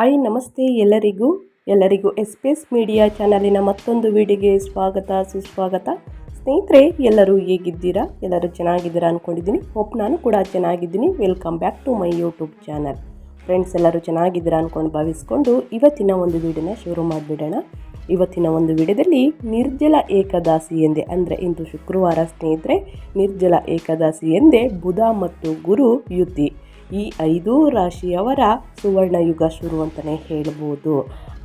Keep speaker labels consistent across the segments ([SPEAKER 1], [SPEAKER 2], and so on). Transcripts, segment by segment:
[SPEAKER 1] Hi, ನಮಸ್ತೆ ಎಲ್ಲರಿಗೂ. ಎಲ್ಲರಿಗೂ ಎಸ್ ಪಿ ಎಸ್ ಮೀಡಿಯಾ ಚಾನಲಿನ ಮತ್ತೊಂದು ವಿಡಿಯೋಗೆ ಸ್ವಾಗತ, ಸುಸ್ವಾಗತ. ಸ್ನೇಹಿತರೆ, ಎಲ್ಲರೂ ಹೇಗಿದ್ದೀರಾ? ಎಲ್ಲರೂ ಚೆನ್ನಾಗಿದ್ದೀರಾ ಅಂದ್ಕೊಂಡಿದ್ದೀನಿ ಹೋಪ್ ನಾನು ಕೂಡ ಚೆನ್ನಾಗಿದ್ದೀನಿ. Welcome back to my YouTube channel. Friends, ಎಲ್ಲರೂ ಚೆನ್ನಾಗಿದ್ದೀರಾ ಅಂದ್ಕೊಂಡು ಭಾವಿಸ್ಕೊಂಡು ಇವತ್ತಿನ ಒಂದು ವಿಡಿಯೋನ ಶುರು ಮಾಡಿಬಿಡೋಣ. ಇವತ್ತಿನ ಒಂದು ವಿಡಿಯೋದಲ್ಲಿ ನಿರ್ಜಲ ಏಕದಾಸಿ ಎಂದೇ, ಅಂದರೆ ಇಂದು ಶುಕ್ರವಾರ ಸ್ನೇಹಿತರೆ, ನಿರ್ಜಲ ಏಕದಾಸಿ ಎಂದೇ ಬುಧ ಮತ್ತು ಗುರು ಯುತಿ. ಈ ಐದು ರಾಶಿಯವರ ಸುವರ್ಣ ಯುಗ ಶುರು ಅಂತಲೇ ಹೇಳ್ಬೋದು.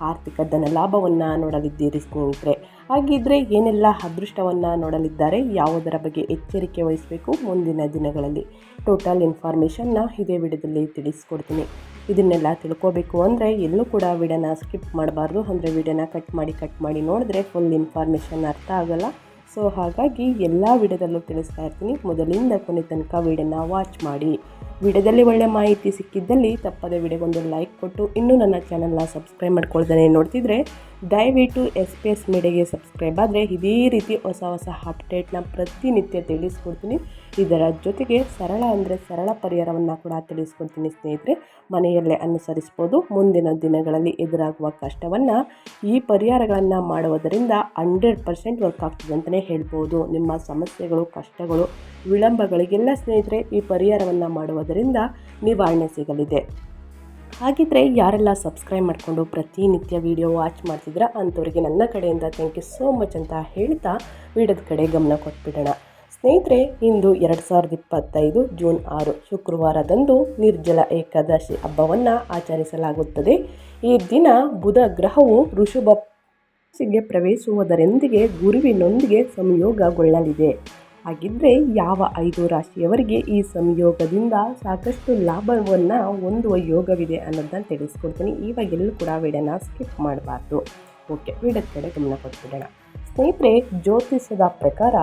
[SPEAKER 1] ಆರ್ಥಿಕ ಧನ ಲಾಭವನ್ನು ನೋಡಲಿದ್ದೀರಿ ಸ್ನೇಹಿತರೆ. ಹಾಗಿದ್ರೆ ಏನೆಲ್ಲ ಅದೃಷ್ಟವನ್ನು ನೋಡಲಿದ್ದಾರೆ? ಯಾವುದರ ಬಗ್ಗೆ ಎಚ್ಚರಿಕೆ ವಹಿಸಬೇಕು ಮುಂದಿನ ದಿನಗಳಲ್ಲಿ? ಟೋಟಲ್ ಇನ್ಫಾರ್ಮೇಷನ್ನ ಇದೇ ವಿಡಿಯೋದಲ್ಲಿ ತಿಳಿಸ್ಕೊಡ್ತೀನಿ. ಇದನ್ನೆಲ್ಲ ತಿಳ್ಕೋಬೇಕು ಅಂದರೆ ಎಲ್ಲೂ ಕೂಡ ವಿಡಿಯೋನ ಸ್ಕಿಪ್ ಮಾಡಬಾರ್ದು. ಅಂದರೆ ವಿಡಿಯೋನ ಕಟ್ ಮಾಡಿ ಕಟ್ ಮಾಡಿ ನೋಡಿದ್ರೆ ಫುಲ್ ಇನ್ಫಾರ್ಮೇಷನ್ ಅರ್ಥ ಆಗಲ್ಲ. ಸೊ ಹಾಗಾಗಿ ಎಲ್ಲ ವಿಡಿಯೋದಲ್ಲೂ ತಿಳಿಸ್ತಾ ಇರ್ತೀನಿ. ಮೊದಲಿಂದ ಕೊನೆ ತನಕ ವಿಡಿಯೋನ ವಾಚ್ ಮಾಡಿ. ವಿಡಿಯೋದಲ್ಲಿ ಒಳ್ಳೆ ಮಾಹಿತಿ ಸಿಕ್ಕಿದ್ದಲ್ಲಿ ತಪ್ಪದೆ ವಿಡಿಯೋಗೊಂದು ಲೈಕ್ ಕೊಟ್ಟು, ಇನ್ನೂ ನನ್ನ ಚಾನಲ್ನ ಸಬ್ಸ್ಕ್ರೈಬ್ ಮಾಡ್ಕೊಳ್ದೇ ನೋಡ್ತಿದ್ರೆ ದಯವಿಟ್ಟು ಎಸ್ ಪಿ ಎಸ್ ಮೀಡಿಯಾಗೆ ಸಬ್ಸ್ಕ್ರೈಬ್ ಆದರೆ ಇದೇ ರೀತಿ ಹೊಸ ಹೊಸ ಅಪ್ಡೇಟ್ನ ಪ್ರತಿನಿತ್ಯ ತಿಳಿಸ್ಕೊಡ್ತೀನಿ. ಇದರ ಜೊತೆಗೆ ಸರಳ ಅಂದರೆ ಸರಳ ಪರಿಹಾರವನ್ನು ಕೂಡ ತಿಳಿಸ್ಕೊಡ್ತೀನಿ ಸ್ನೇಹಿತರೆ. ಮನೆಯಲ್ಲೇ ಅನುಸರಿಸ್ಬೋದು. ಮುಂದಿನ ದಿನಗಳಲ್ಲಿ ಎದುರಾಗುವ ಕಷ್ಟವನ್ನು ಈ ಪರಿಹಾರಗಳನ್ನು ಮಾಡುವುದರಿಂದ ಹಂಡ್ರೆಡ್ ಪರ್ಸೆಂಟ್ ವರ್ಕ್ ಆಗ್ತದೆ ಅಂತಲೇ ಹೇಳ್ಬೋದು. ನಿಮ್ಮ ಸಮಸ್ಯೆಗಳು, ಕಷ್ಟಗಳು, ವಿಳಂಬಗಳಿಗೆಲ್ಲ ಸ್ನೇಹಿತರೆ ಈ ಪರಿಹಾರವನ್ನು ಮಾಡುವುದರಿಂದ ನಿವಾರಣೆ ಸಿಗಲಿದೆ. ಹಾಗಿದ್ರೆ ಯಾರೆಲ್ಲ ಸಬ್ಸ್ಕ್ರೈಬ್ ಮಾಡಿಕೊಂಡು ಪ್ರತಿನಿತ್ಯ ವಿಡಿಯೋ ವಾಚ್ ಮಾಡ್ತಿದ್ರ ಅಂಥವ್ರಿಗೆ ನನ್ನ ಕಡೆಯಿಂದ ಥ್ಯಾಂಕ್ ಯು ಸೋ ಮಚ್ ಅಂತ ಹೇಳ್ತಾ ವಿಡಿಯೋದ ಕಡೆ ಗಮನ ಕೊಟ್ಬಿಡೋಣ. ಸ್ನೇಹಿತರೆ, ಇಂದು ಎರಡು ಸಾವಿರದ ಇಪ್ಪತ್ತೈದು ಜೂನ್ ಆರು ಶುಕ್ರವಾರದಂದು ನಿರ್ಜಲ ಏಕಾದಶಿ ಹಬ್ಬವನ್ನು ಆಚರಿಸಲಾಗುತ್ತದೆ. ಈ ದಿನ ಬುಧ ಗ್ರಹವು ಋಷಭ ಪ್ರವೇಶಿಸುವುದರೊಂದಿಗೆ ಗುರುವಿನೊಂದಿಗೆ ಸಂಯೋಗಗೊಳ್ಳಲಿದೆ. ಹಾಗಿದ್ರೆ ಯಾವ ಐದು ರಾಶಿಯವರಿಗೆ ಈ ಸಂಯೋಗದಿಂದ ಸಾಕಷ್ಟು ಲಾಭವನ್ನು ಹೊಂದುವ ಯೋಗವಿದೆ ಅನ್ನೋದನ್ನ ತಿಳಿಸ್ಕೊಡ್ತೀನಿ. ಇವಾಗೆಲ್ಲೂ ಕೂಡ ವಿಡಿಯೋನ ಸ್ಕಿಪ್ ಮಾಡಬಾರ್ದು. ಓಕೆ, ವಿಡಿಯೋದ ಕಡೆ ಗಮನ ಕೊಟ್ಬಿಡೋಣ. ಸ್ನೇಹಿತರೆ ಜ್ಯೋತಿಷದ ಪ್ರಕಾರ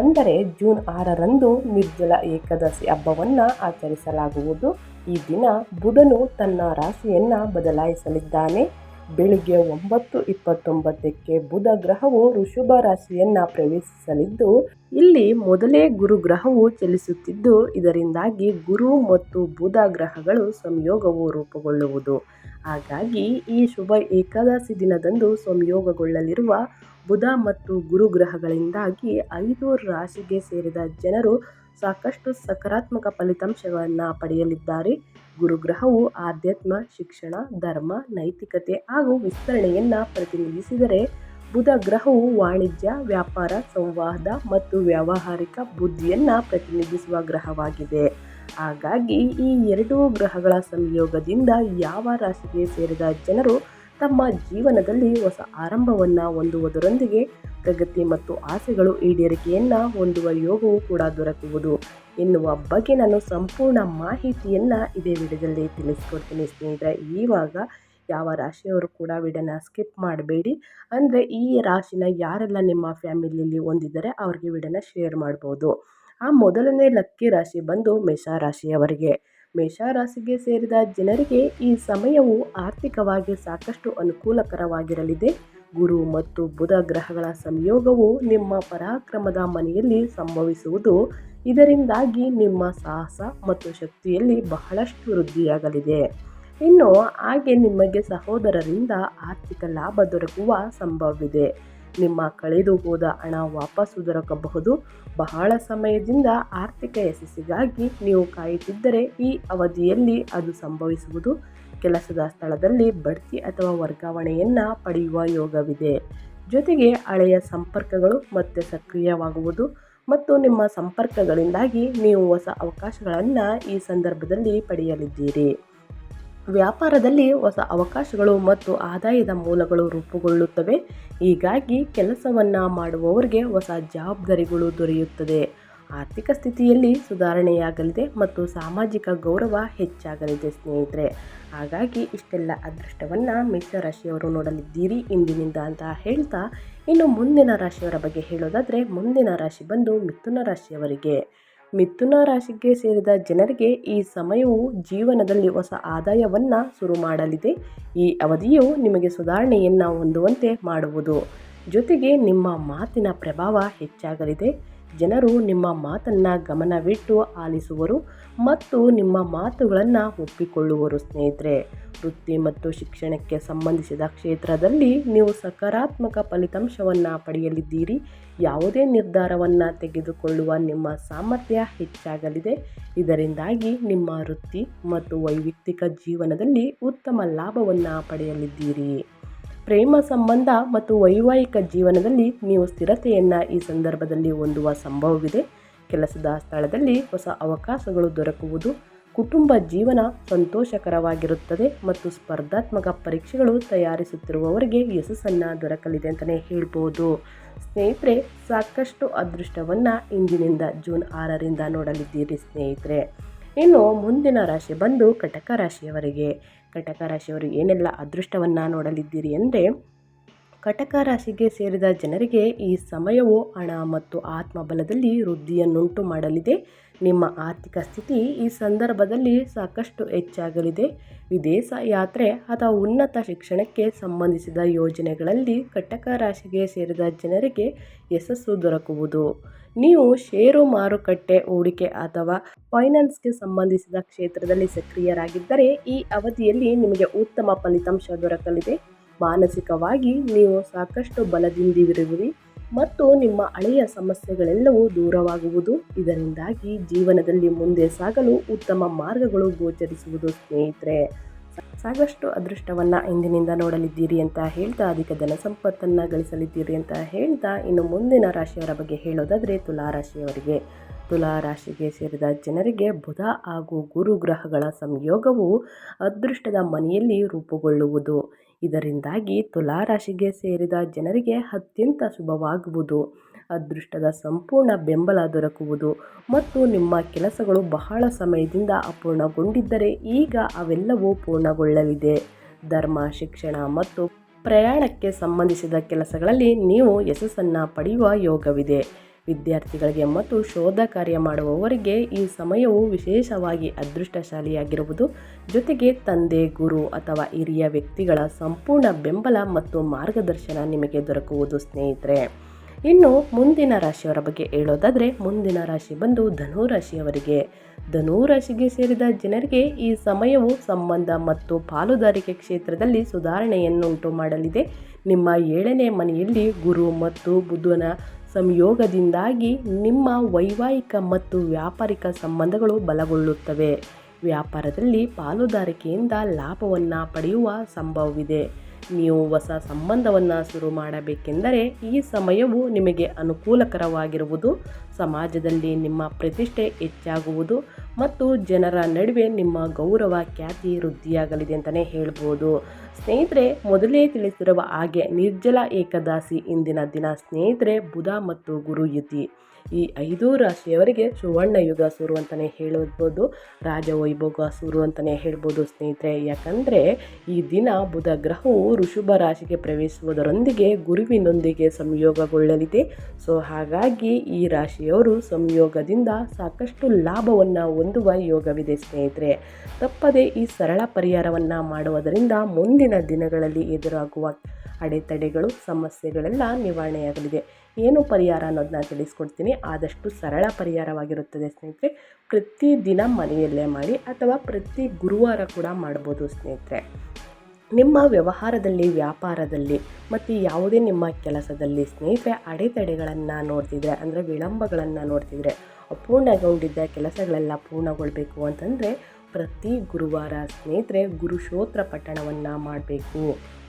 [SPEAKER 1] ಅಂದರೆ ಜೂನ್ ಆರರಂದು ನಿರ್ಜಲ ಏಕಾದಶಿ ಹಬ್ಬವನ್ನು ಆಚರಿಸಲಾಗುವುದು. ಈ ದಿನ ಬುಧನು ತನ್ನ ರಾಶಿಯನ್ನು ಬದಲಾಯಿಸಲಿದ್ದಾನೆ. ಬೆಳಿಗ್ಗೆ ಒಂಬತ್ತು ಇಪ್ಪತ್ತೊಂಬತ್ತಕ್ಕೆ ಬುಧ ಗ್ರಹವು ಋಷಭ ರಾಶಿಯನ್ನು ಪ್ರವೇಶಿಸಲಿದ್ದು, ಇಲ್ಲಿ ಮೊದಲೇ ಗುರು ಗ್ರಹವು ಚಲಿಸುತ್ತಿದ್ದು, ಇದರಿಂದಾಗಿ ಗುರು ಮತ್ತು ಬುಧ ಗ್ರಹಗಳು ಸಂಯೋಗವು ರೂಪುಗೊಳ್ಳುವುದು. ಹಾಗಾಗಿ ಈ ಶುಭ ಏಕಾದಶಿ ದಿನದಂದು ಸಂಯೋಗಗೊಳ್ಳಲಿರುವ ಬುಧ ಮತ್ತು ಗುರು ಗ್ರಹಗಳಿಂದಾಗಿ ಐದು ರಾಶಿಗೆ ಸೇರಿದ ಜನರು ಸಾಕಷ್ಟು ಸಕಾರಾತ್ಮಕ ಫಲಿತಾಂಶಗಳನ್ನು ಪಡೆಯಲಿದ್ದಾರೆ. ಗುರುಗ್ರಹವು ಆಧ್ಯಾತ್ಮ, ಶಿಕ್ಷಣ, ಧರ್ಮ, ನೈತಿಕತೆ ಹಾಗೂ ವಿಸ್ತರಣೆಯನ್ನು ಪ್ರತಿನಿಧಿಸಿದರೆ ಬುಧ ಗ್ರಹವು ವಾಣಿಜ್ಯ, ವ್ಯಾಪಾರ, ಸಂವಾದ ಮತ್ತು ವ್ಯಾವಹಾರಿಕ ಬುದ್ಧಿಯನ್ನು ಪ್ರತಿನಿಧಿಸುವ ಗ್ರಹವಾಗಿದೆ. ಹಾಗಾಗಿ ಈ ಎರಡೂ ಗ್ರಹಗಳ ಸಂಯೋಗದಿಂದ ಯಾವ ರಾಶಿಗೆ ಸೇರಿದ ಜನರು ತಮ್ಮ ಜೀವನದಲ್ಲಿ ಹೊಸ ಆರಂಭವನ್ನು ಹೊಂದುವುದರೊಂದಿಗೆ ಪ್ರಗತಿ ಮತ್ತು ಆಸೆಗಳು ಈಡೇರಿಕೆಯನ್ನು ಹೊಂದುವ ಯೋಗವು ಕೂಡ ದೊರಕುವುದು. ಎನ್ನುವ ಬಗ್ಗೆ ನಾನು ಸಂಪೂರ್ಣ ಮಾಹಿತಿಯನ್ನು ಇದೇ ವಿಡಿಯೋದಲ್ಲಿ ತಿಳಿಸ್ಕೊಡ್ತೀನಿ ಸ್ನೇಹಿತರೆ. ಈವಾಗ ಯಾವ ರಾಶಿಯವರು ಕೂಡ ವಿಡಿಯೋನ ಸ್ಕಿಪ್ ಮಾಡಬೇಡಿ. ಅಂದರೆ ಈ ರಾಶಿನ ಯಾರೆಲ್ಲ ನಿಮ್ಮ ಫ್ಯಾಮಿಲಿಯಲ್ಲಿ ಹೊಂದಿದ್ದಾರೆ ಅವ್ರಿಗೆ ವಿಡಿಯೋನ ಶೇರ್ ಮಾಡ್ಬೋದು. ಆ ಮೊದಲನೇ ಲಕ್ಕಿ ರಾಶಿ ಬಂದು ಮೇಷ ರಾಶಿಯವರಿಗೆ. ಮೇಷರಾಶಿಗೆ ಸೇರಿದ ಜನರಿಗೆ ಈ ಸಮಯವು ಆರ್ಥಿಕವಾಗಿ ಸಾಕಷ್ಟು ಅನುಕೂಲಕರವಾಗಿರಲಿದೆ. ಗುರು ಮತ್ತು ಬುಧ ಗ್ರಹಗಳ ಸಂಯೋಗವು ನಿಮ್ಮ ಪರಾಕ್ರಮದ ಮನೆಯಲ್ಲಿ ಸಂಭವಿಸುವುದು. ಇದರಿಂದಾಗಿ ನಿಮ್ಮ ಸಾಹಸ ಮತ್ತು ಶಕ್ತಿಯಲ್ಲಿ ಬಹಳಷ್ಟು ವೃದ್ಧಿಯಾಗಲಿದೆ. ಇನ್ನು ಹಾಗೆ ನಿಮಗೆ ಸಹೋದರರಿಂದ ಆರ್ಥಿಕ ಲಾಭ ದೊರಕುವ ಸಂಭವವಿದೆ. ನಿಮ್ಮ ಕಳೆದು ಹೋದ ಹಣ ವಾಪಸ್ಸು ದೊರಕಬಹುದು ಬಹಳ ಸಮಯದಿಂದ ಆರ್ಥಿಕ ಯಶಸ್ಸಿಗಾಗಿ ನೀವು ಕಾಯುತ್ತಿದ್ದರೆ ಈ ಅವಧಿಯಲ್ಲಿ ಅದು ಸಂಭವಿಸುವುದು. ಕೆಲಸದ ಸ್ಥಳದಲ್ಲಿ ಬಡ್ತಿ ಅಥವಾ ವರ್ಗಾವಣೆಯನ್ನು ಪಡೆಯುವ ಯೋಗವಿದೆ. ಜೊತೆಗೆ ಹಳೆಯ ಸಂಪರ್ಕಗಳು ಮತ್ತೆ ಸಕ್ರಿಯವಾಗುವುದು ಮತ್ತು ನಿಮ್ಮ ಸಂಪರ್ಕಗಳಿಂದಾಗಿ ನೀವು ಹೊಸ ಅವಕಾಶಗಳನ್ನು ಈ ಸಂದರ್ಭದಲ್ಲಿ ಪಡೆಯಲಿದ್ದೀರಿ. ವ್ಯಾಪಾರದಲ್ಲಿ ಹೊಸ ಅವಕಾಶಗಳು ಮತ್ತು ಆದಾಯದ ಮೂಲಗಳು ರೂಪುಗೊಳ್ಳುತ್ತವೆ. ಹೀಗಾಗಿ ಕೆಲಸವನ್ನು ಮಾಡುವವರಿಗೆ ಹೊಸ ಜವಾಬ್ದಾರಿಗಳು ದೊರೆಯುತ್ತದೆ. ಆರ್ಥಿಕ ಸ್ಥಿತಿಯಲ್ಲಿ ಸುಧಾರಣೆಯಾಗಲಿದೆ ಮತ್ತು ಸಾಮಾಜಿಕ ಗೌರವ ಹೆಚ್ಚಾಗಲಿದೆ ಸ್ನೇಹಿತರೆ. ಹಾಗಾಗಿ ಇಷ್ಟೆಲ್ಲ ಅದೃಷ್ಟವನ್ನು ಮೇಷರಾಶಿಯವರು ನೋಡಲಿದ್ದೀರಿ ಇಂದಿನಿಂದ ಅಂತ ಹೇಳ್ತಾ ಇನ್ನು ಮುಂದಿನ ರಾಶಿಯವರ ಬಗ್ಗೆ ಹೇಳೋದಾದರೆ ಮುಂದಿನ ರಾಶಿ ಬಂದು ಮಿಥುನ ರಾಶಿಯವರಿಗೆ. ಮಿಥುನ ರಾಶಿಗೆ ಸೇರಿದ ಜನರಿಗೆ ಈ ಸಮಯವು ಜೀವನದಲ್ಲಿ ಹೊಸ ಆದಾಯವನ್ನು ಶುರು ಮಾಡಲಿದೆ. ಈ ಅವಧಿಯು ನಿಮಗೆ ಸುಧಾರಣೆಯನ್ನು ಹೊಂದುವಂತೆ ಮಾಡುವುದು. ಜೊತೆಗೆ ನಿಮ್ಮ ಮಾತಿನ ಪ್ರಭಾವ ಹೆಚ್ಚಾಗಲಿದೆ. ಜನರು ನಿಮ್ಮ ಮಾತನ್ನು ಗಮನವಿಟ್ಟು ಆಲಿಸುವರು ಮತ್ತು ನಿಮ್ಮ ಮಾತುಗಳನ್ನು ಒಪ್ಪಿಕೊಳ್ಳುವರು ಸ್ನೇಹಿತರೆ. ವೃತ್ತಿ ಮತ್ತು ಶಿಕ್ಷಣಕ್ಕೆ ಸಂಬಂಧಿಸಿದ ಕ್ಷೇತ್ರದಲ್ಲಿ ನೀವು ಸಕಾರಾತ್ಮಕ ಫಲಿತಾಂಶವನ್ನು ಪಡೆಯಲಿದ್ದೀರಿ. ಯಾವುದೇ ನಿರ್ಧಾರವನ್ನು ತೆಗೆದುಕೊಳ್ಳುವ ನಿಮ್ಮ ಸಾಮರ್ಥ್ಯ ಹೆಚ್ಚಾಗಲಿದೆ. ಇದರಿಂದಾಗಿ ನಿಮ್ಮ ವೃತ್ತಿ ಮತ್ತು ವೈಯಕ್ತಿಕ ಜೀವನದಲ್ಲಿ ಉತ್ತಮ ಲಾಭವನ್ನು ಪಡೆಯಲಿದ್ದೀರಿ. ಪ್ರೇಮ ಸಂಬಂಧ ಮತ್ತು ವೈವಾಹಿಕ ಜೀವನದಲ್ಲಿ ನೀವು ಸ್ಥಿರತೆಯನ್ನು ಈ ಸಂದರ್ಭದಲ್ಲಿ ಹೊಂದುವ ಸಂಭವವಿದೆ. ಕೆಲಸದ ಸ್ಥಳದಲ್ಲಿ ಹೊಸ ಅವಕಾಶಗಳು ದೊರಕುವುದು ಕುಟುಂಬ ಜೀವನ ಸಂತೋಷಕರವಾಗಿರುತ್ತದೆ ಮತ್ತು ಸ್ಪರ್ಧಾತ್ಮಕ ಪರೀಕ್ಷೆಗಳು ತಯಾರಿಸುತ್ತಿರುವವರಿಗೆ ಯಶಸ್ಸನ್ನು ದೊರಕಲಿದೆ ಅಂತಲೇ ಹೇಳ್ಬೋದು. ಸ್ನೇಹಿತರೆ, ಸಾಕಷ್ಟು ಅದೃಷ್ಟವನ್ನು ಇಂದಿನಿಂದ ಜೂನ್ ಆರರಿಂದ ನೋಡಲಿದ್ದೀರಿ ಸ್ನೇಹಿತರೆ. ಇನ್ನು ಮುಂದಿನ ರಾಶಿ ಬಂದು ಕಟಕ ರಾಶಿಯವರಿಗೆ. ಕಟಕ ರಾಶಿಯವರು ಏನೆಲ್ಲ ಅದೃಷ್ಟವನ್ನು ನೋಡಲಿದ್ದೀರಿ ಅಂದರೆ ಕಟಕ ರಾಶಿಗೆ ಸೇರಿದ ಜನರಿಗೆ ಈ ಸಮಯವು ಹಣ ಮತ್ತು ಆತ್ಮಬಲದಲ್ಲಿ ವೃದ್ಧಿಯನ್ನುಂಟು ಮಾಡಲಿದೆ. ನಿಮ್ಮ ಆರ್ಥಿಕ ಸ್ಥಿತಿ ಈ ಸಂದರ್ಭದಲ್ಲಿ ಸಾಕಷ್ಟು ಹೆಚ್ಚಾಗಲಿದೆ. ವಿದೇಶ ಯಾತ್ರೆ ಅಥವಾ ಉನ್ನತ ಶಿಕ್ಷಣಕ್ಕೆ ಸಂಬಂಧಿಸಿದ ಯೋಜನೆಗಳಲ್ಲಿ ಕಟಕ ರಾಶಿಗೆ ಸೇರಿದ ಜನರಿಗೆ ಯಶಸ್ಸು ದೊರಕುವುದು. ನೀವು ಷೇರು ಮಾರುಕಟ್ಟೆ, ಹೂಡಿಕೆ ಅಥವಾ ಫೈನಾನ್ಸ್ಗೆ ಸಂಬಂಧಿಸಿದ ಕ್ಷೇತ್ರದಲ್ಲಿ ಸಕ್ರಿಯರಾಗಿದ್ದರೆ ಈ ಅವಧಿಯಲ್ಲಿ ನಿಮಗೆ ಉತ್ತಮ ಫಲಿತಾಂಶ ದೊರಕಲಿದೆ. ಮಾನಸಿಕವಾಗಿ ನೀವು ಸಾಕಷ್ಟು ಬಲದಿಂದಿರುವಿರಿ ಮತ್ತು ನಿಮ್ಮ ಹಳೆಯ ಸಮಸ್ಯೆಗಳೆಲ್ಲವೂ ದೂರವಾಗುವುದು. ಇದರಿಂದಾಗಿ ಜೀವನದಲ್ಲಿ ಮುಂದೆ ಸಾಗಲು ಉತ್ತಮ ಮಾರ್ಗಗಳು ಗೋಚರಿಸುವುದು ಸ್ನೇಹಿತರೆ. ಸಾಕಷ್ಟು ಅದೃಷ್ಟವನ್ನು ಇಂದಿನಿಂದ ನೋಡಲಿದ್ದೀರಿ ಅಂತ ಹೇಳ್ತಾ ಅಧಿಕ ಧನ ಸಂಪತ್ತನ್ನು ಗಳಿಸಲಿದ್ದೀರಿ ಅಂತ ಹೇಳ್ತಾ ಇನ್ನು ಮುಂದಿನ ರಾಶಿಯವರ ಬಗ್ಗೆ ಹೇಳೋದಾದರೆ ತುಲಾ ರಾಶಿಯವರಿಗೆ. ತುಲಾ ರಾಶಿಗೆ ಸೇರಿದ ಜನರಿಗೆ ಬುಧ ಹಾಗೂ ಗುರು ಗ್ರಹಗಳ ಸಂಯೋಗವು ಅದೃಷ್ಟದ ಮನೆಯಲ್ಲಿ ರೂಪುಗೊಳ್ಳುವುದು. ಇದರಿಂದಾಗಿ ತುಲಾ ರಾಶಿಗೆ ಸೇರಿದ ಜನರಿಗೆ ಅತ್ಯಂತ ಶುಭವಾಗುವುದು. ಅದೃಷ್ಟದ ಸಂಪೂರ್ಣ ಬೆಂಬಲ ದೊರಕುವುದು ಮತ್ತು ನಿಮ್ಮ ಕೆಲಸಗಳು ಬಹಳ ಸಮಯದಿಂದ ಅಪೂರ್ಣಗೊಂಡಿದ್ದರೆ ಈಗ ಅವೆಲ್ಲವೂ ಪೂರ್ಣಗೊಳ್ಳಲಿದೆ. ಧರ್ಮ, ಶಿಕ್ಷಣ ಮತ್ತು ಪ್ರಯಾಣಕ್ಕೆ ಸಂಬಂಧಿಸಿದ ಕೆಲಸಗಳಲ್ಲಿ ನೀವು ಯಶಸ್ಸನ್ನು ಪಡೆಯುವ ಯೋಗವಿದೆ. ವಿದ್ಯಾರ್ಥಿಗಳಿಗೆ ಮತ್ತು ಶೋಧ ಕಾರ್ಯ ಮಾಡುವವರಿಗೆ ಈ ಸಮಯವು ವಿಶೇಷವಾಗಿ ಅದೃಷ್ಟಶಾಲಿಯಾಗಿರುವುದು. ಜೊತೆಗೆ ತಂದೆ, ಗುರು ಅಥವಾ ಹಿರಿಯ ವ್ಯಕ್ತಿಗಳ ಸಂಪೂರ್ಣ ಬೆಂಬಲ ಮತ್ತು ಮಾರ್ಗದರ್ಶನ ನಿಮಗೆ ದೊರಕುವುದು ಸ್ನೇಹಿತರೆ. ಇನ್ನು ಮುಂದಿನ ರಾಶಿಯವರ ಬಗ್ಗೆ ಹೇಳೋದಾದರೆ ಮುಂದಿನ ರಾಶಿ ಬಂದು ಧನು ರಾಶಿಯವರಿಗೆ ಧನು ರಾಶಿಗೆ ಸೇರಿದ ಜನರಿಗೆ ಈ ಸಮಯವು ಸಂಬಂಧ ಮತ್ತು ಪಾಲುದಾರಿಕೆ ಕ್ಷೇತ್ರದಲ್ಲಿ ಸುಧಾರಣೆಯನ್ನುಂಟು ಮಾಡಲಿದೆ. ನಿಮ್ಮ ಏಳನೇ ಮನೆಯಲ್ಲಿ ಗುರು ಮತ್ತು ಬುಧನ ಸಂಯೋಗದಿಂದಾಗಿ ನಿಮ್ಮ ವೈವಾಹಿಕ ಮತ್ತು ವ್ಯಾಪಾರಿಕ ಸಂಬಂಧಗಳು ಬಲಗೊಳ್ಳುತ್ತವೆ. ವ್ಯಾಪಾರದಲ್ಲಿ ಪಾಲುದಾರಿಕೆಯಿಂದ ಲಾಭವನ್ನು ಪಡೆಯುವ ಸಂಭವವಿದೆ. ನೀವು ಹೊಸ ಸಂಬಂಧವನ್ನು ಶುರು ಮಾಡಬೇಕೆಂದರೆ ಈ ಸಮಯವು ನಿಮಗೆ ಅನುಕೂಲಕರವಾಗಿರುವುದು, ಸಮಾಜದಲ್ಲಿ ನಿಮ್ಮ ಪ್ರತಿಷ್ಠೆ ಹೆಚ್ಚಾಗುವುದು ಮತ್ತು ಜನರ ನಡುವೆ ನಿಮ್ಮ ಗೌರವ ಖ್ಯಾತಿ ವೃದ್ಧಿಯಾಗಲಿದೆ ಅಂತಲೇ ಹೇಳ್ಬೋದು. ಸ್ನೇಹಿತರೆ, ಮೊದಲೇ ತಿಳಿಸಿರುವ ಹಾಗೆ ನಿರ್ಜಲ ಏಕದಾಸಿ ಇಂದಿನ ದಿನ ಸ್ನೇಹಿತರೆ, ಬುಧ ಮತ್ತು ಗುರು ಯುತಿ. ಈ ಐದು ರಾಶಿಯವರಿಗೆ ಸುವರ್ಣ ಯುಗ ಸುರು ಅಂತಲೇ ರಾಜ ವೈಭೋಗ ಸುರು ಅಂತಲೇ ಹೇಳ್ಬೋದು ಸ್ನೇಹಿತರೆ. ಯಾಕಂದರೆ ಈ ದಿನ ಬುಧ ಗ್ರಹವು ಋಷುಭ ರಾಶಿಗೆ ಪ್ರವೇಶಿಸುವುದರೊಂದಿಗೆ ಗುರುವಿನೊಂದಿಗೆ ಸಂಯೋಗಗೊಳ್ಳಲಿದೆ. ಸೊ ಹಾಗಾಗಿ ಈ ರಾಶಿಯವರು ಸಂಯೋಗದಿಂದ ಸಾಕಷ್ಟು ಲಾಭವನ್ನು ಹೊಂದುವ ಯೋಗವಿದೆ ಸ್ನೇಹಿತರೆ. ತಪ್ಪದೆ ಈ ಸರಳ ಪರಿಹಾರವನ್ನು ಮಾಡುವುದರಿಂದ ಮುಂದಿನ ದಿನಗಳಲ್ಲಿ ಎದುರಾಗುವ ಅಡೆತಡೆಗಳು, ಸಮಸ್ಯೆಗಳೆಲ್ಲ ನಿವಾರಣೆಯಾಗಲಿದೆ. ಏನು ಪರಿಹಾರ ಅನ್ನೋದನ್ನ ತಿಳಿಸ್ಕೊಡ್ತೀನಿ. ಆದಷ್ಟು ಸರಳ ಪರಿಹಾರವಾಗಿರುತ್ತದೆ ಸ್ನೇಹಿತರೆ. ಪ್ರತಿದಿನ ಮನೆಯಲ್ಲೇ ಮಾಡಿ ಅಥವಾ ಪ್ರತಿ ಗುರುವಾರ ಕೂಡ ಮಾಡ್ಬೋದು ಸ್ನೇಹಿತರೆ. ನಿಮ್ಮ ವ್ಯವಹಾರದಲ್ಲಿ, ವ್ಯಾಪಾರದಲ್ಲಿ ಮತ್ತು ಯಾವುದೇ ನಿಮ್ಮ ಕೆಲಸದಲ್ಲಿ ಸ್ನೇಹಿತರೆ ಅಡೆತಡೆಗಳನ್ನು ನೋಡ್ತಿದ್ರೆ, ಅಂದರೆ ವಿಳಂಬಗಳನ್ನು ನೋಡ್ತಿದ್ರೆ, ಅಪೂರ್ಣಗೊಂಡಿದ್ದ ಕೆಲಸಗಳೆಲ್ಲ ಪೂರ್ಣಗೊಳ್ಬೇಕು ಅಂತಂದರೆ ಪ್ರತಿ ಗುರುವಾರ ಸ್ನೇಹಿತರೆ ಗುರುಶೋತ್ರ ಪಠಣವನ್ನು ಮಾಡಬೇಕು,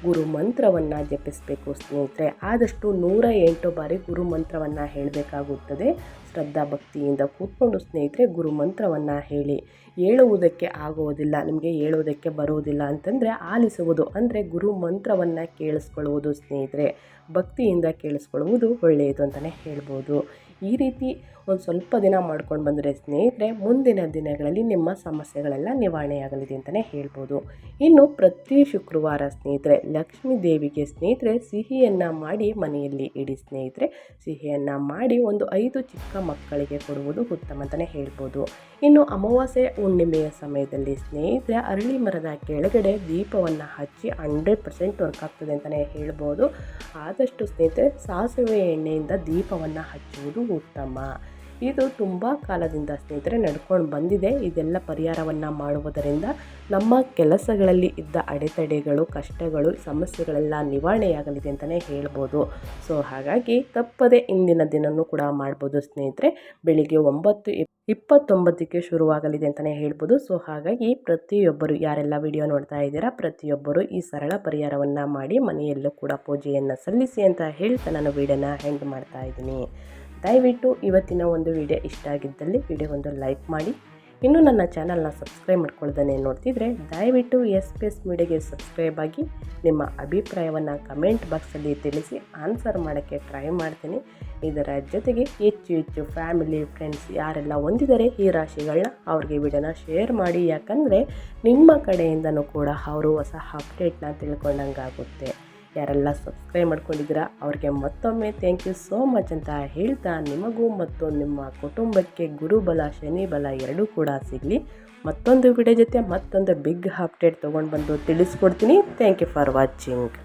[SPEAKER 1] ಗುರು ಮಂತ್ರವನ್ನು ಜಪಿಸಬೇಕು ಸ್ನೇಹಿತರೆ. ಆದಷ್ಟು ನೂರ ಎಂಟು ಬಾರಿ ಗುರು ಮಂತ್ರವನ್ನು ಹೇಳಬೇಕಾಗುತ್ತದೆ. ಶ್ರದ್ಧಾ ಭಕ್ತಿಯಿಂದ ಕೂತ್ಕೊಂಡು ಸ್ನೇಹಿತರೆ ಗುರು ಮಂತ್ರವನ್ನು ಹೇಳಿ. ಹೇಳುವುದಕ್ಕೆ ಆಗುವುದಿಲ್ಲ, ನಿಮಗೆ ಹೇಳುವುದಕ್ಕೆ ಬರುವುದಿಲ್ಲ ಅಂತಂದರೆ ಆಲಿಸುವುದು, ಅಂದರೆ ಗುರು ಮಂತ್ರವನ್ನು ಕೇಳಿಸ್ಕೊಳ್ಳುವುದು ಸ್ನೇಹಿತರೆ. ಭಕ್ತಿಯಿಂದ ಕೇಳಿಸ್ಕೊಳ್ಳುವುದು ಒಳ್ಳೆಯದು ಅಂತಲೇ ಹೇಳ್ಬೋದು. ಈ ರೀತಿ ಒಂದು ಸ್ವಲ್ಪ ದಿನ ಮಾಡ್ಕೊಂಡು ಬಂದರೆ ಸ್ನೇಹಿತರೆ, ಮುಂದಿನ ದಿನಗಳಲ್ಲಿ ನಿಮ್ಮ ಸಮಸ್ಯೆಗಳೆಲ್ಲ ನಿವಾರಣೆಯಾಗಲಿದೆ ಅಂತಲೇ ಹೇಳ್ಬೋದು. ಇನ್ನು ಪ್ರತಿ ಶುಕ್ರವಾರ ಸ್ನೇಹಿತರೆ, ಲಕ್ಷ್ಮೀ ದೇವಿಗೆ ಸ್ನೇಹಿತರೆ, ಸಿಹಿಯನ್ನು ಮಾಡಿ ಮನೆಯಲ್ಲಿ ಇಡಿ ಸ್ನೇಹಿತರೆ. ಸಿಹಿಯನ್ನು ಮಾಡಿ ಒಂದು ಐದು ಚಿಕ್ಕ ಮಕ್ಕಳಿಗೆ ಕೊಡುವುದು ಉತ್ತಮ ಅಂತಲೇ ಹೇಳ್ಬೋದು. ಇನ್ನು ಅಮಾವಾಸ್ಯೆ ಹುಣ್ಣಿಮೆಯ ಸಮಯದಲ್ಲಿ ಸ್ನೇಹಿತರೆ, ಅರಳಿ ಮರದ ಕೆಳಗಡೆ ದೀಪವನ್ನು ಹಚ್ಚಿ ಹಂಡ್ರೆಡ್ ಪರ್ಸೆಂಟ್ ವರ್ಕ್ ಆಗ್ತದೆ ಅಂತಲೇ ಹೇಳ್ಬೋದು. ಆದಷ್ಟು ಸ್ನೇಹಿತರೆ, ಸಾಸಿವೆ ಎಣ್ಣೆಯಿಂದ ದೀಪವನ್ನು ಹಚ್ಚುವುದು ಉತ್ತಮ. ಇದು ತುಂಬ ಕಾಲದಿಂದ ಸ್ನೇಹಿತರೆ ನಡ್ಕೊಂಡು ಬಂದಿದೆ. ಇದೆಲ್ಲ ಪರಿಹಾರವನ್ನು ಮಾಡುವುದರಿಂದ ನಮ್ಮ ಕೆಲಸಗಳಲ್ಲಿ ಇದ್ದ ಅಡೆತಡೆಗಳು, ಕಷ್ಟಗಳು, ಸಮಸ್ಯೆಗಳೆಲ್ಲ ನಿವಾರಣೆಯಾಗಲಿದೆ ಅಂತಲೇ ಹೇಳ್ಬೋದು. ಸೊ, ಹಾಗಾಗಿ ತಪ್ಪದೆ ಇಂದಿನ ದಿನವೂ ಕೂಡ ಮಾಡ್ಬೋದು ಸ್ನೇಹಿತರೆ. ಬೆಳಿಗ್ಗೆ ಒಂಬತ್ತು ಇಪ್ಪತ್ತೊಂಬತ್ತಕ್ಕೆ ಶುರುವಾಗಲಿದೆ ಅಂತಲೇ ಹೇಳ್ಬೋದು. ಸೊ, ಹಾಗಾಗಿ ಪ್ರತಿಯೊಬ್ಬರು ಯಾರೆಲ್ಲ ವಿಡಿಯೋ ನೋಡ್ತಾ ಇದ್ದೀರಾ, ಪ್ರತಿಯೊಬ್ಬರು ಈ ಸರಳ ಪರಿಹಾರವನ್ನು ಮಾಡಿ ಮನೆಯಲ್ಲೂ ಕೂಡ ಪೂಜೆಯನ್ನು ಸಲ್ಲಿಸಿ ಅಂತ ಹೇಳ್ತಾ ನಾನು ವಿಡಿಯೋನ ಹೆಂಡ್ ಮಾಡ್ತಾ ಇದ್ದೀನಿ. ದಯವಿಟ್ಟು ಇವತ್ತಿನ ಒಂದು ವಿಡಿಯೋ ಇಷ್ಟ ಆಗಿದ್ದಲ್ಲಿ ವಿಡಿಯೋ ಒಂದು ಲೈಕ್ ಮಾಡಿ ಇನ್ನೂ ನನ್ನ ಚಾನಲ್ನ ಸಬ್ಸ್ಕ್ರೈಬ್ ಮಾಡ್ಕೊಳ್ದೇ ನೋಡ್ತಿದ್ರೆ ದಯವಿಟ್ಟು ಎಸ್ ಪಿ ಎಸ್ ಮೀಡಿಯಾಗೆ ಸಬ್ಸ್ಕ್ರೈಬ್ ಆಗಿ ನಿಮ್ಮ ಅಭಿಪ್ರಾಯವನ್ನು ಕಮೆಂಟ್ ಬಾಕ್ಸಲ್ಲಿ ತಿಳಿಸಿ ಆನ್ಸರ್ ಮಾಡೋಕ್ಕೆ ಟ್ರೈ ಮಾಡ್ತೀನಿ. ಇದರ ಜೊತೆಗೆ ಹೆಚ್ಚು ಹೆಚ್ಚು ಫ್ಯಾಮಿಲಿ, ಫ್ರೆಂಡ್ಸ್ ಯಾರೆಲ್ಲ ಹೊಂದಿದ್ದಾರೆ ಈ ರಾಶಿಗಳನ್ನ ಅವ್ರಿಗೆ ವಿಡಿಯೋನ ಶೇರ್ ಮಾಡಿ. ಯಾಕಂದರೆ ನಿಮ್ಮ ಕಡೆಯಿಂದನೂ ಕೂಡ ಅವರು ಹೊಸ ಅಪ್ಡೇಟ್ನ ತಿಳ್ಕೊಂಡಂಗಾಗುತ್ತೆ. ಯಾರೆಲ್ಲ ಸಬ್ಸ್ಕ್ರೈಬ್ ಮಾಡ್ಕೊಂಡಿದ್ದೀರಾ, ಅವ್ರಿಗೆ ಮತ್ತೊಮ್ಮೆ ಥ್ಯಾಂಕ್ ಯು ಸೋ ಮಚ್ ಅಂತ ಹೇಳ್ತಾ ನಿಮಗೂ ಮತ್ತು ನಿಮ್ಮ ಕುಟುಂಬಕ್ಕೆ ಗುರುಬಲ ಶನಿ ಬಲ ಎರಡೂ ಕೂಡ ಸಿಗಲಿ. ಮತ್ತೊಂದು ವಿಡಿಯೋ ಜೊತೆ ಮತ್ತೊಂದು ಬಿಗ್ ಅಪ್ಡೇಟ್ ತೊಗೊಂಡು ಬಂದು ತಿಳಿಸ್ಕೊಡ್ತೀನಿ. Thank you for watching